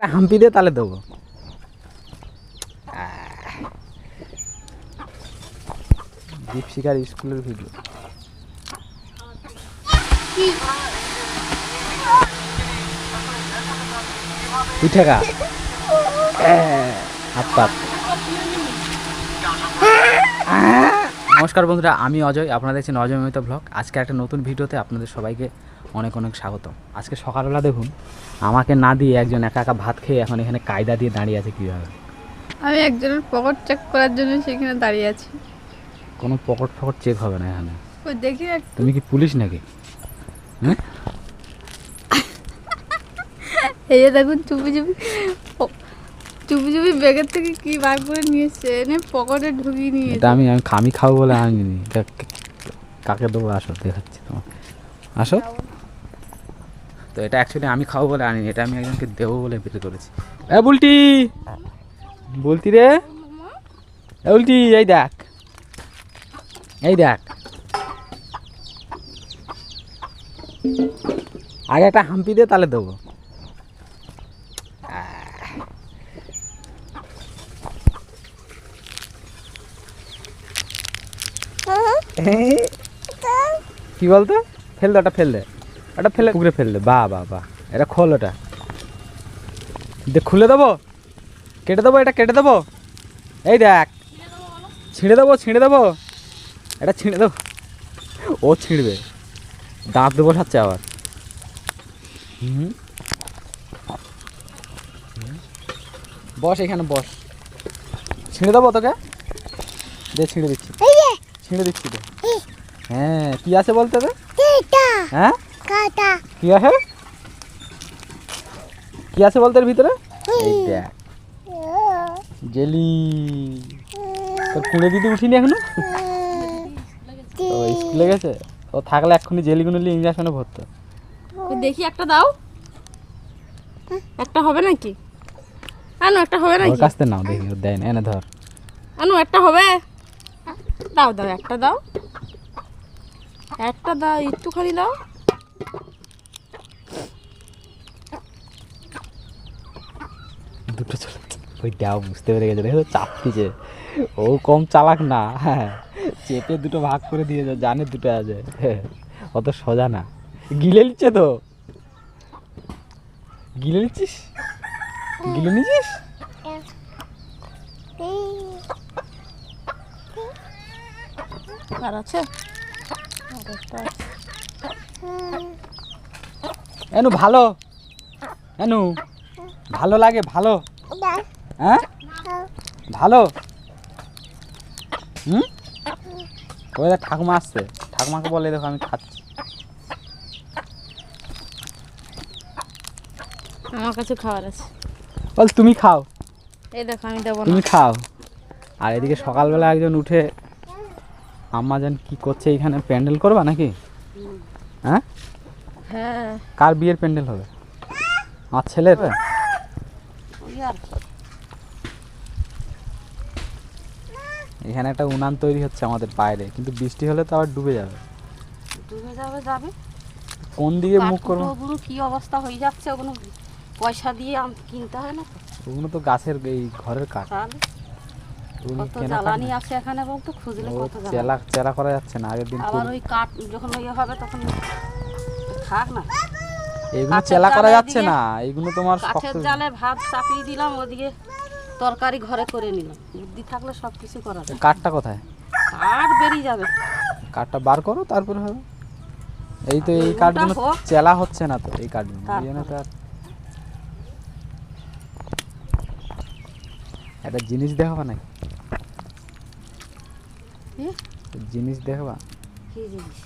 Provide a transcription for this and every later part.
হাম্পি দিয়ে তাহলে দেবো দীপশিকার স্কুলের ভিডিও নমস্কার বন্ধুরা, আমি অজয়। আপনারা দেখছেন অজয় মমিতা ব্লগ। আজকে একটা নতুন ভিডিওতে আপনাদের সবাইকে অনেক অনেক স্বাগত আজকে সকালবেলা দেখুন আমাকে না দিয়ে একজন একা একা ভাত খেয়ে এখন এখানে কায়দা দিয়ে দাঁড়িয়ে আছে কীভাবে? আমি একজনের পকেট চেক করার জন্য সেখানে দাঁড়িয়ে আছি। কোনো পকেট ফকট চেক হবে না এখানে। ওই দেখি তুমি কি পুলিশ নাকি? হ্যাঁ এই যে দেখুন চুপি চুপি চুপি চুপি ব্যাগের থেকে কি বার করে নিয়েছে? এনে পকেটে ঢুকিয়ে নিয়ে এটা আমি আমি আমি খাব বলে আনিনি। কাকে দেবো আসো দেখাচ্ছি তোমাকে। আসো। তো এটা অ্যাকচুয়ালি আমি খাব বলে আনিনি এটা আমি একজনকে দেবো বলে বের করেছি। এ বুলটি! বলতি রে! এ বুলটি এই দেখ। এই দেখ। আগে একটা হাম্পি দে তাহলে দেবো। কি বলতো? ফেল দে ওটা ফেল দে। ওটা ফেলে পুকুরে ফেল দে বা বা বা। এটা খোল ওটা। দে খুলে দেবো? কেটে দেবো এটা কেটে দেবো? এই দেখ। ছিঁড়ে দেবো ছিঁড়ে দেবো? এটা ছিঁড়ে দেবো? ও ছিঁড়বে। দাঁত দেবো সাচ্ছে আবার। হুম। বস এখানে বস। ছিঁড়ে দেবো তোকে? দে ছিঁড়ে দিচ্ছি। ছিঁড়ে দিচ্ছি তো হ্যাঁ কি আছে বলতে তো কি আছে? কি আছে বলতে এর ভিতরে? জেলি। তোর কুড়ে দিদি উঠিনি এখনও? ও স্কুলে গেছে? ও থাকলে এক্ষুনি জেলিগুলো নিয়ে ইঞ্জেকশনে ভরতো। দেখি একটা দাও। একটা হবে নাকি? আনো একটা হবে নাকি? কাছ থেকে নাও দেখি দেয় না। এনে ধর। আনো একটা হবে? দাও দাও একটা দাও। একটা দাও একটুখানি দাও। দুটো চলে ওই দাও বুঝতে পেরে গেছে দেখো চাপ দিছে ও কম চালাক না হ্যাঁ চেপে দুটো ভাগ করে দিয়েছে জানে দুটো আছে হ্যাঁ, অত সোজা না। গিলে নিচ্ছে তো। গিলে নিচ্ছিস? গিলে নিচ্ছিস? আর আছে? আর একটা আছে। এনু ভালো। এনু ভালো লাগে ভালো। হ্যাঁ? ভালো? হুম? ওই দেখ ঠাকুমা আসছে। ঠাকুমাকে বলে দেখো আমি খাচ্ছি। আমার কাছে খাবার আছে। বল তুমি খাও। এই দেখো আমি দেবো তুমি খাও। আর এদিকে সকালবেলা একজন উঠে আম্মা যেন কি করছে এখানে প্যান্ডেল করবা নাকি? হ্যাঁ? হ্যাঁ। কার বিয়ের প্যান্ডেল হবে? আমার ছেলের? এখানে একটা উনান তৈরি হচ্ছে আমাদের বাইরে কিন্তু বৃষ্টি হলে তো আবার ডুবে যাবে। ডুবে যাবে যাবে। কোন দিকে মুখ করব? ওগুলো কি অবস্থা হয়ে যাচ্ছে ওগুলো পয়সা দিয়ে আম- কিনতে হয় না ওগুলো তো গাছের এই ঘরের কাঠ। কত জ্বালানি আছে এখানে বলতো? খুঁজলে কত চেলা চেলা করা যাচ্ছে না আগের দিন আবার ওই কাঠ যখন ইয়ে হবে তখন থাক না। এইগুলো চেলা করা যাচ্ছে না এইগুলো তোমার কাঠের জালে ভাত চাপিয়ে দিলাম ওদিকে তরকারি ঘরে করে নিলাম। বুদ্ধি থাকলে সব কিছু করা যায়। কাঠটা কোথায়? কাঠ বেরিয়ে যাবে। কাঠটা বার করো তারপরে হবে। এই তো এই কাঠগুলো চেলা হচ্ছে না তো এই কাঠগুলো। এই জন্য তো আর একটা জিনিস দেখাবা নাকি? জিনিস দেখবা? কি জিনিস?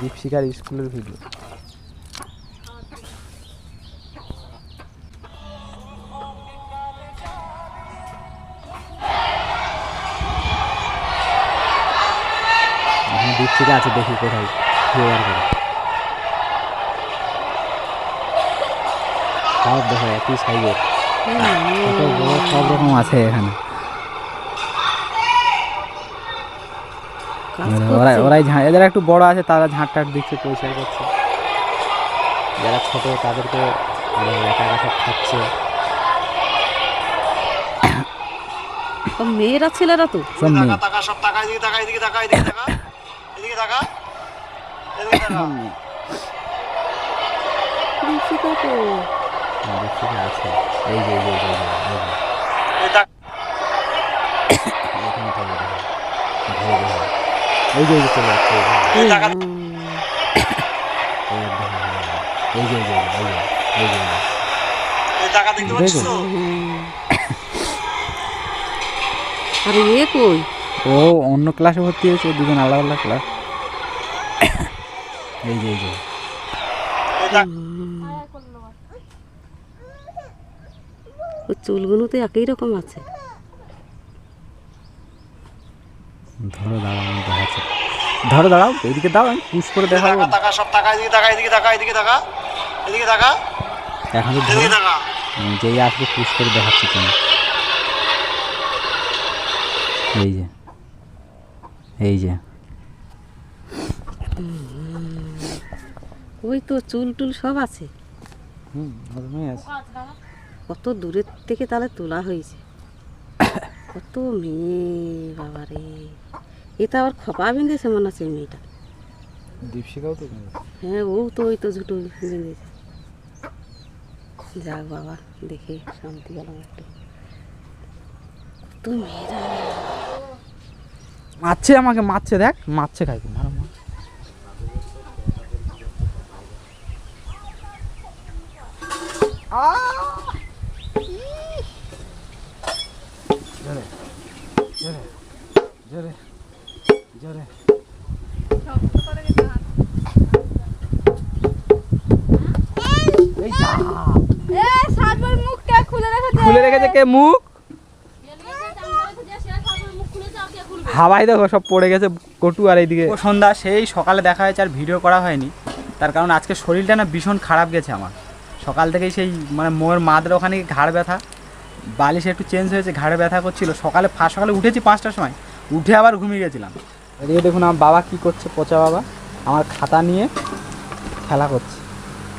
দীপশিকার স্কুলের ভিডিও দীপশিকা আছে দেখি কোথায়। করে। সব দেখো একই সাইজের বড় সব রকম আছে এখানে। ওরা ওরাই ঝাঁ যারা একটু বড় আছে তারা ঝাঁট টাট দিচ্ছে পরিষ্কার করছে। যারা ছোট তাদেরকে আর একা একা সব খাচ্ছে। তো মেয়েরা ছেলেরা তো? সব মেয়ে। টাকা সব টাকা এদিকে টাকা এদিকে টাকা এদিকে টাকা এদিকে টাকা এদিকে টাকা। দীপশিকা তো। হ্যাঁ, দীপশিকা আছে। এই যে এই যে এই যে, এই যে, এই যে। এই টাকা এখানে থাকবে দেখো। ঘুরে দেখো। আরে এ কই ও অন্য ক্লাসে ভর্তি হয়েছে দুজন আলাদা আলাদা ক্লাস এই যে এই যে চুলগুলো তো একই রকম আছে ধরো দাঁড়াও আমি দেখাচ্ছি। ধরো দাঁড়াও এইদিকে দাও আমি পুশ করে দেখাবো। টাকা টাকা সব টাকা এদিকে টাকা এদিকে টাকা এদিকে টাকা এদিকে টাকা এখন তো ধরো এদিকে যেই আসবে পুশ করে দেখাচ্ছি তুমি এই যে এই যে। ওই তো চুল টুল সব আছে। হুম আছে। কত দূরের থেকে তাহলে তোলা হয়েছে। কত মেয়ে বাবা রে এটা আবার খপা বেঁধেছে মনে হচ্ছে মেয়েটা। তো হ্যাঁ ও তো ওই তো ঝুটো বেঁধেছে। যাক বাবা দেখে শান্তি গেলাম একটু। মেয়েরা মারছে আমাকে মারছে দেখ মারছে খাই মারো জোরে খুলে রেখে রেখেছে কে মুখ? হাওয়াই দেখো সব পড়ে গেছে কটু আর এইদিকে। সন্ধ্যা সেই সকালে দেখা হয়েছে আর ভিডিও করা হয়নি। তার কারণ আজকে শরীরটা না ভীষণ খারাপ গেছে আমার। সকাল থেকেই সেই মানে মোর মাদের ওখানে ঘাড় ব্যথা। বালিশ একটু চেঞ্জ হয়েছে ঘাড়ে ব্যথা করছিল। সকালে ফার্স্ট সকালে উঠেছি পাঁচটার সময়। উঠে আবার ঘুমিয়ে গেছিলাম। এদিকে দেখুন আমার বাবা কি করছে পচা বাবা। আমার খাতা নিয়ে খেলা করছে।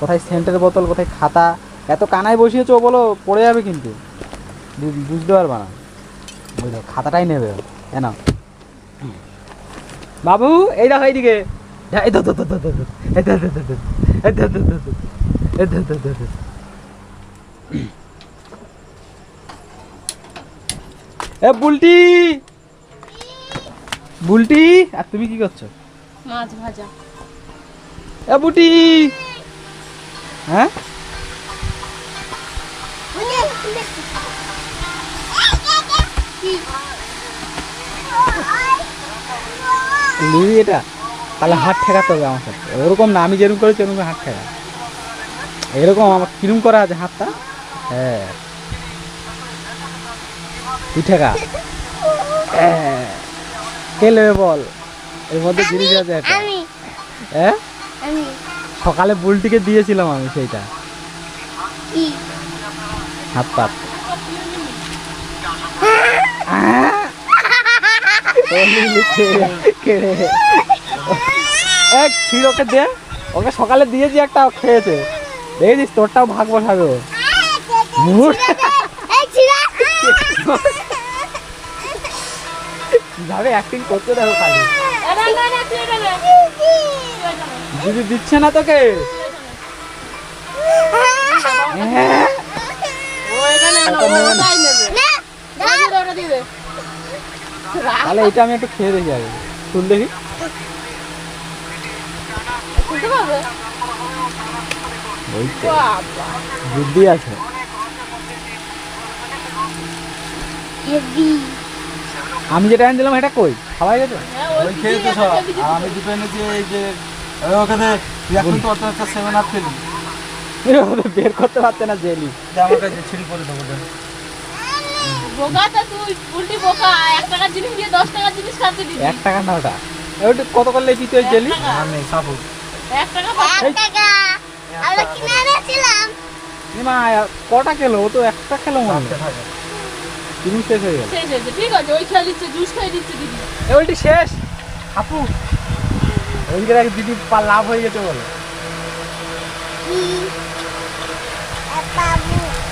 কোথায় সেন্টের বোতল কোথায় খাতা এত কানায় বসিয়েছো ও বলো পড়ে যাবে কিন্তু বুঝতে পারবা না বুঝলো খাতাটাই নেবে ও। এ নাও বাবু এই দেখো এইদিকে। এ বুলটি বুলটি আর তুমি কি করছ মাছ ভাজা এ বুটি হ্যাঁ? নিবি এটা? তাহলে হাত ঠেকাতে হবে আমার সাথে। ওরকম না আমি যেরকম করেছি ওরকম হাত ঠেকা। এরকম আমার কিরম করা আছে হাতটা? হ্যাঁ। তুই ঠেকা। হ্যাঁ। কে নেবে বল? এর মধ্যে জিনিস আছে একটা। হ্যাঁ? সকালে বুলটিকে দিয়েছিলাম আমি সেইটা। হাত পাত এক ওকে দে। ওকে সকালে দিয়েছি একটা খেয়েছে। দেখেছিস তোরটাও ভাগ বসাবে কীভাবে অ্যাক্টিং করতে দেখো খালি। দিদি দিচ্ছে না তোকে? হ্যাঁ তাহলে এটা আমি একটু খেয়ে দেখি আগে। শুন দেখি। বুদ্ধি আছে। আমি যেটা দিলাম এটা কই? খাওয়াই গেছে? সব। আমি দুটো এনেছি এই যে ওখানে এখন তো অত একটা সেভেন আপ খেলি। বের করতে পারছে না জেলি। যে আমার কাছে ছিঁড়ি করে দেবো বোকাটা তুই উল্টি বোকা এক টাকার জিনিস দিয়ে দশ টাকার জিনিস খাতে দিবি এক টাকা না ওটা। ওটা কত করলে জেলি? আর নেই সাপোর্ট এক টাকা এ মা কটা খেলো? ও তো একটা খেলো মনে হয়। শেষ হয়ে গেল। শেষ হয়েছে ঠিক আছে ওই খেয়ে দিচ্ছে জুস খাই দিচ্ছে দিদি। ওইটি শেষ। আপু ওইদিকে এক দিদি পা লাভ হয়ে গেছে বলে।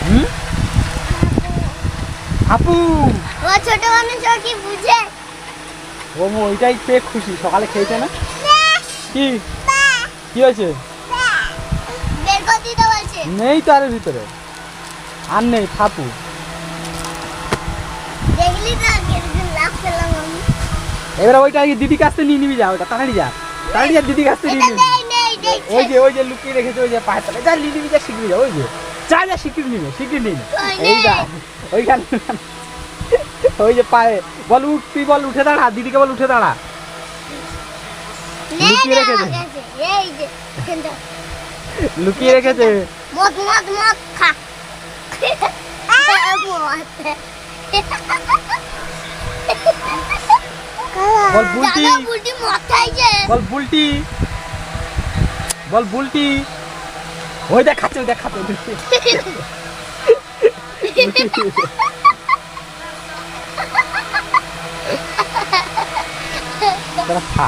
হুম? হাপু ও ছোট মানুষ কি বুঝে? ও মো ওইটাই পেয়ে খুশি সকালে খেয়েছে না? কি? কি হয়েছে? নেই তো আরের ভিতরে। আর নেই আমি। এবার ওইটা আগে দিদি কাছ থেকে নিয়ে নিবি যা ওটা তাড়াতাড়ি যা। যা দিদি কাছ থেকে ওই যে ওই যে লুকিয়ে রেখেছে ওই যে পায়ের তলায়। যা নিবি যা শিখবি যা ওই যে। যা যা শিখিয়ে নিবে শিখিয়ে নিবে। এই যা। ওইখানে ওই যে পায়ে বল উঠ তুই বল উঠে দাঁড়া দিদিকে বল উঠে দাঁড়া। লুকিয়ে রেখেছে। এই যে লুকিয়ে রেখেছে। মদ মদ মদ খা। বল বুলটি। বল বুলটি। বল বুলটি। ওই দেখ খাচ্ছে ওই দেখ খাচ্ছে তারা খা।